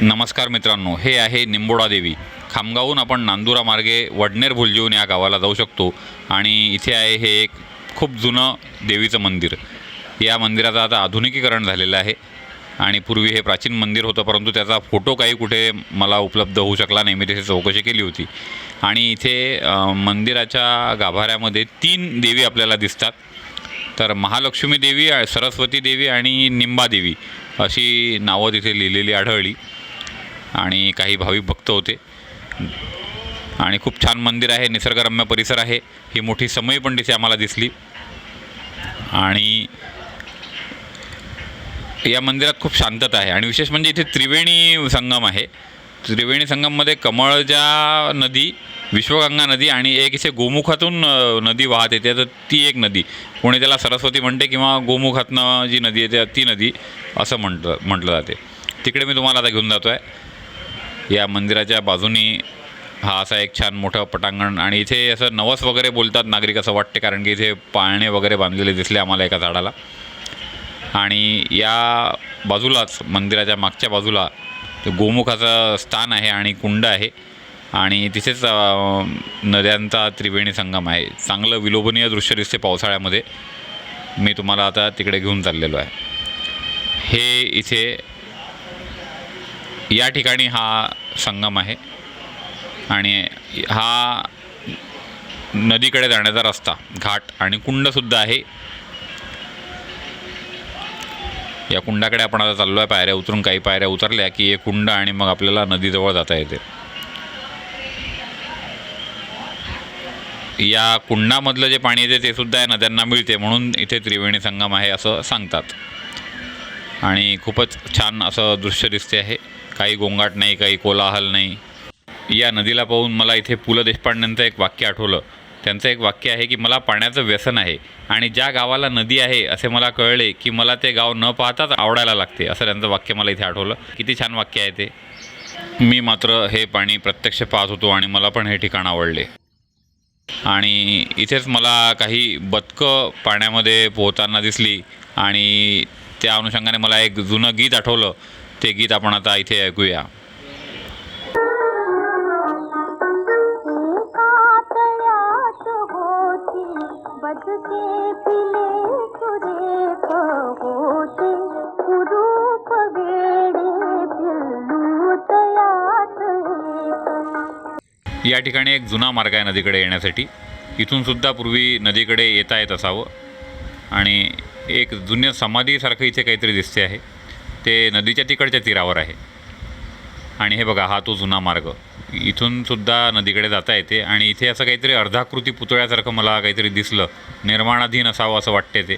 नमस्कार मित्रांनो हे आहे निंबोडा देवी. खामगावहून आपण नांदुरा मार्गे वडनेर भुलजीवन या गावाला जाऊ शकतो आणि इथे आहे हे एक खूप जुनं देवीचं मंदिर. या मंदिराचं आता आधुनिकीकरण झालेलं आहे आणि पूर्वी हे प्राचीन मंदिर होतं परंतु त्याचा फोटो काही कुठे मला उपलब्ध होऊ शकला नाही. मी तिथे चौकशी केली होती. आणि इथे मंदिराच्या गाभाऱ्यामध्ये तीन देवी आपल्याला दिसतात. तर महालक्ष्मी देवी सरस्वती देवी आणि निंबा देवी अशी नावं तिथे लिहिलेली आढळली. आणि काही भाविक भक्त होते. आणि खूप छान मंदिर आहे निसर्गरम्य परिसर आहे. ही मोठी समई पण तिथे आम्हाला दिसली. आणि या मंदिरात खूप शांतता आहे. आणि विशेष म्हणजे इथे त्रिवेणी संगम आहे. त्रिवेणी संगममध्ये कमळजा नदी विश्वगंगा नदी आणि एक इथे गोमुखातून नदी वाहत येते. तर ती एक नदी. कोणी त्याला सरस्वती म्हणते किंवा गोमुखातनं जी नदी येते ती नदी असं म्हटलं म्हटलं जाते. तिकडे मी तुम्हाला आता घेऊन जातो आहे या मंदिराच्या बाजूनी हा असा एक छान मोठं पटांगण आणि इथे असं नवस वगैरे बोलतात नागरिक असं वाटते कारण की इथे पाळणे वगैरे बांधलेले दिसले आम्हाला एका झाडाला. आणि या बाजूलाच मंदिराच्या मागच्या बाजूला ते गोमुखाचं स्थान आहे आणि कुंड आहे. आणि तिथेच नद्यांचा त्रिवेणी संगम आहे. चांगलं विलोभनीय दृश्य दिसते पावसाळ्यामध्ये. मी तुम्हाला आता तिकडे घेऊन चाललेलो आहे. हे इथे या ठिकाणी हा संगम आहे. आणि हा नदीकडे जाण्याचा रस्ता घाट आणि कुंडसुद्धा आहे. या कुंडाकडे आपण आता चाललो आहे पायऱ्या उतरून काही पायऱ्या उतरल्या की हे कुंड आणि मग आपल्याला नदीजवळ जाता येते. या कुंडामधलं जे पाणी येते ते सुद्धा या नद्यांना मिळते म्हणून इथे त्रिवेणी संगम आहे असं सांगतात. आणि खूपच छान असं दृश्य दिसते आहे. काही गोंगाट नाही काही कोलाहल नाही. या नदीला पाहून मला इथे पु ल देशपांडेंचं एक वाक्य आठवलं. त्यांचं एक वाक्य आहे की मला पाण्याचं व्यसन आहे आणि ज्या गावाला नदी आहे असे मला कळले की मला ते गाव न पाहताच आवडायला लागते. असं त्यांचं वाक्य मला इथे आठवलं. किती छान वाक्य आहे ते. मी मात्र हे पाणी प्रत्यक्ष पाहत होतो आणि मला पण हे ठिकाण आवडले. आणि इथेच मला काही बदकं पाण्यामध्ये पोहताना दिसली आणि त्या अनुषंगाने मला एक जुनं गीत आठवलं. ते गीत आपण आता इथे ऐकूया. या ठिकाणी एक जुना मार्ग आहे नदीकडे येण्यासाठी. इथून सुद्धा पूर्वी नदीकडे येता येत असावं. आणि एक जुन्या समाधीसारखं इथे काहीतरी दिसते आहे. ते नदीच्या तिकडच्या तीरावर आहे. आणि हे बघा हा तो जुना मार्ग. इथून सुद्धा नदीकडे जाता येते आणि इथे असं काहीतरी अर्धाकृती पुतळ्यासारखं मला काहीतरी दिसलं. निर्माणाधीन असावं असं वाटते ते.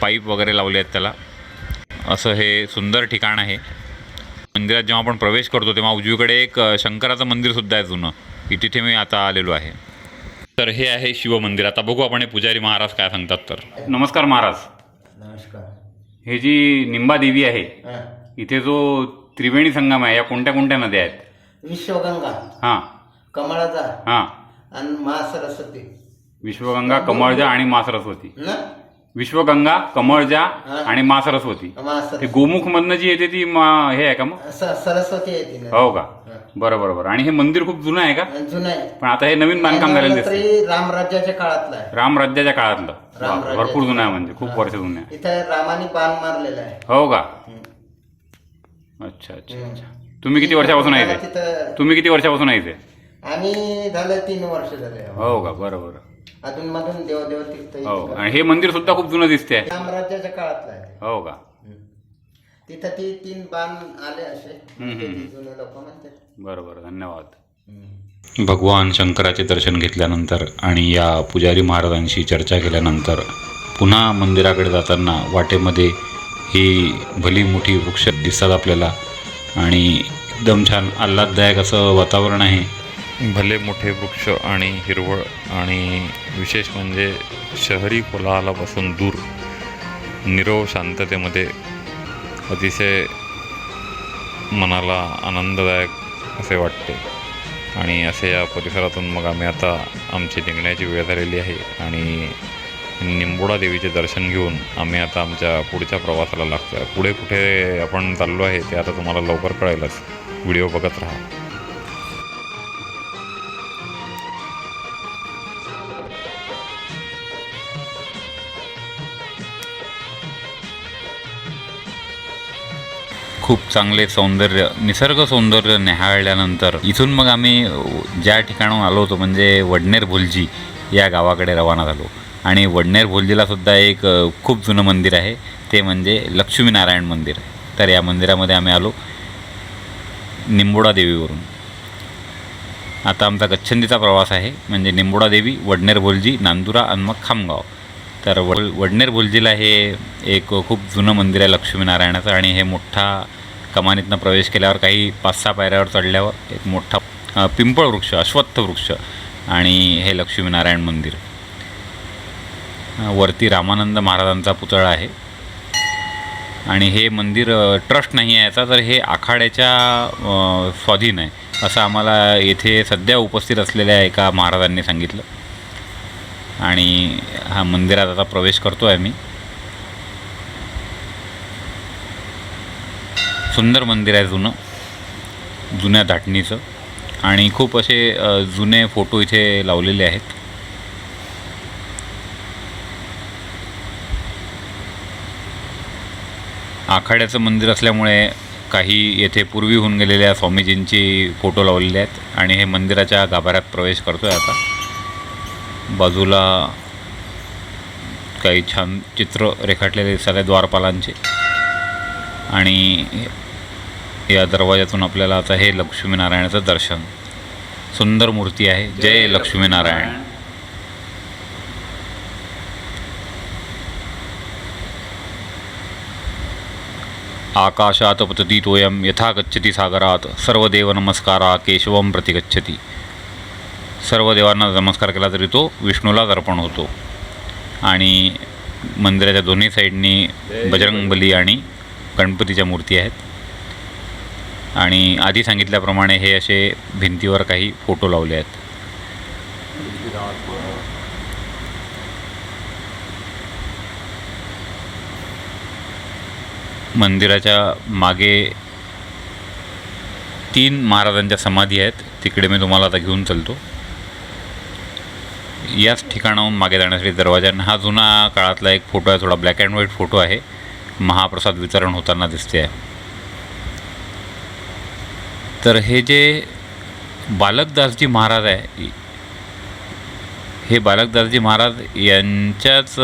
पाईप वगैरे लावले आहेत त्याला. असं हे सुंदर ठिकाण आहे. मंदिरात जेव्हा आपण प्रवेश करतो तेव्हा उजवीकडे एक शंकराचं मंदिरसुद्धा आहे जुनं. की तिथे मी आता आलेलो आहे. तर हे आहे शिवमंदिर. आता बघू आपण हे पुजारी महाराज काय सांगतात तर. नमस्कार महाराज. नमस्कार. हे जी निंबा देवी आहे हा. इथे जो त्रिवेणी संगम आहे या कोणत्या कोणत्या नद्या आहेत? विश्वगंगा. हां. कमळाचा. हां. आणि मा सरस्वती. विश्वगंगा कमळजा आणि मा सरस्वती. ना? विश्वगंगा कमळजा. आणि मा सरस्वती. मा ते सरस्वती गोमुखमधनं जी येते ती मा हे आहे का मग? सरस्वती येते ना हो का? बरं बरं बरं. आणि हे मंदिर खूप जुनं आहे का? जुनं आहे. पण आता हे नवीन बांधकाम झालेलं दिसतं तरी रामराज्याच्या काळातलं आहे. रामराज्याच्या काळातलं. वा, रामराज्याच्या भरपूर जुनं आहे म्हणजे खूप वर्ष जुनं आहे. इथं रामाने बाण मारलेला आहे. हो का. अच्छा अच्छा हम्म. अच्छा. तुम्ही किती वर्षापासून आहे इथे? तिथं तुम्ही किती वर्षापासून आहे इथे? आम्ही झालं तीन वर्ष झाले. हो का? बरं बरं. अधून मधून देवदेव तीर्थ इथं हो. आणि हे मंदिर सुद्धा खूप जुनं दिसते आहे रामराज्याच्या काळातलं आहे ते. हो का हम्म. तिथं ती तीन बाण आले असे हम्म, हम्म. ते जुने लोक म्हणतात बरं बरं धन्यवाद हम्म. भगवान शंकराचे दर्शन घेतल्यानंतर आणि या पुजारी महाराजांशी चर्चा केल्यानंतर पुन्हा मंदिराकडे जाताना वाटेमध्ये ही भली मोठी वृक्ष दिसतात आपल्याला आणि एकदम छान आल्हाददायक असं वातावरण आहे भले मोठे वृक्ष आणि हिरवळ आणि विशेष म्हणजे शहरी कोलाहलापासून दूर निरव शांततेमध्ये अतिशय मनाला आनंददायक असे वाटते. आणि असे या परिसरातून मग आम्ही आता आमची निघण्याची वेळ झालेली आहे आणि निंबोडा देवीचे दर्शन घेऊन आम्ही आता आमच्या पुढच्या प्रवासाला लागतो आहे पुढे कुठे आपण चाललो आहे ते आता तुम्हाला लवकर कळेलच. व्हिडिओ बघत राहा. खूप चांगले सौंदर्य निसर्ग सौंदर्य न्याहाळल्यानंतर इथून मग आम्ही ज्या ठिकाणाहून आलो होतो म्हणजे वडनेर भुलजी या गावाकडे रवाना झालो. आणि वडनेर भुलजीला सुद्धा एक खूप जुनं मंदिर आहे. ते म्हणजे लक्ष्मीनारायण मंदिर. तर या मंदिरामध्ये आम्ही आलो निंबोडा देवीवरून. आता आमचा गच्छंदीचा प्रवास आहे. म्हणजे निंबोडा देवी वडनेर भुलजी नांदुरा आणि मग खामगाव. तर वड वडनेर भुलजीला हे एक खूप जुनं मंदिर आहे लक्ष्मीनारायणाचं आणि हे मोठा कमानीतनं प्रवेश केल्यावर काही पाच सहा पायऱ्यावर चढल्यावर एक मोठा पिंपळ वृक्ष अश्वत्थ वृक्ष आणि हे लक्ष्मीनारायण मंदिर. वरती रामानंद महाराजांचा पुतळा आहे. आणि हे मंदिर ट्रस्ट नाही आहे याचा तर हे आखाड्याच्या स्वाधीन आहे असं आम्हाला येथे सध्या उपस्थित असलेल्या एका महाराजांनी सांगितलं. आणि हा मंदिरात आता प्रवेश करतो आहे मी सुंदर मंदिर आहे जुनं जुन्या धाटणीचं. आणि खूप असे जुने फोटो इथे लावलेले आहेत. आखाड्याचं मंदिर असल्यामुळे काही येथे पूर्वी होऊन गेलेल्या स्वामीजींची फोटो लावलेले आहेत. आणि हे मंदिराच्या गाभाऱ्यात प्रवेश करतो आहे आता. बाजूला काही छान चित्र रेखाटलेले दिसत आहे द्वारपालांचे. आणि या दरवाजातून आपल्याला आता हे लक्ष्मीनारायणाचं दर्शन. सुंदर मूर्ती आहे. जय लक्ष्मीनारायण. आकाशात पतती तोयम यथा गच्छती सागरात. सर्व देव नमस्कारा केशवम प्रति गच्छती सर्व देवांना नमस्कार केला तरी तो विष्णूलाच अर्पण होतो. आणि मंदिराच्या दोन्ही साईडनी बजरंगबली आणि गणपतीच्या मूर्ती आहेत. आणि आधी सांगितल्याप्रमाणे हे असे भिंतीवर काही फोटो लावले आहेत. मंदिराच्या मागे तीन महाराजांच्या समाधी आहेत. तिकडे मी तुम्हाला आता घेऊन चालतो. याच ठिकाणाहून मागे जाण्यासाठी दरवाजा हा जुना काळातला एक फोटो आहे थोडा ब्लॅक अँड व्हाईट फोटो आहे. महाप्रसाद वितरण होताना दिसते आहे. तर हे जे बालकदासजी महाराज आहे हे बालकदासजी महाराज यांच्याच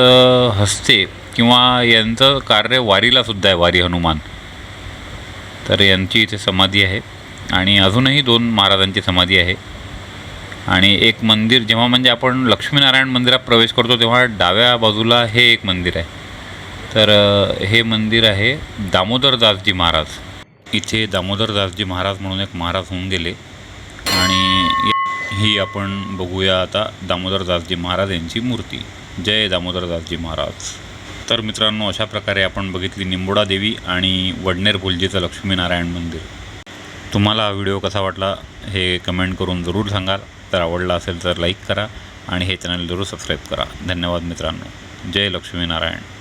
हस्ते किंवा यांचं कार्य वारीला सुद्धा आहे वारी हनुमान. तर यांची इथे समाधी आहे आणि अजूनही दोन महाराजांची समाधी आहे. आणि एक मंदिर जेव्हा म्हणजे आपण लक्ष्मीनारायण मंदिरात प्रवेश करतो तेव्हा डाव्या बाजूला हे एक मंदिर आहे. तर हे मंदिर आहे दामोदरदासजी महाराज. इथे दामोदरदासजी महाराज म्हणून एक महाराज होऊन गेले. आणि ही आपण बघूया आता दामोदरदासजी महाराज यांची मूर्ती. जय दामोदरदासजी महाराज. तर मित्रांनो अशा प्रकारे आपण बघितली निंबोडा देवी आणि वडनेर भुलजीचं लक्ष्मीनारायण मंदिर. तुम्हाला हा व्हिडिओ कसा वाटला हे कमेंट करून जरूर सांगाल. तर आवडला असेल तर लाईक करा आणि हे चॅनल जरूर सबस्क्राईब करा. धन्यवाद मित्रांनो. जय लक्ष्मीनारायण.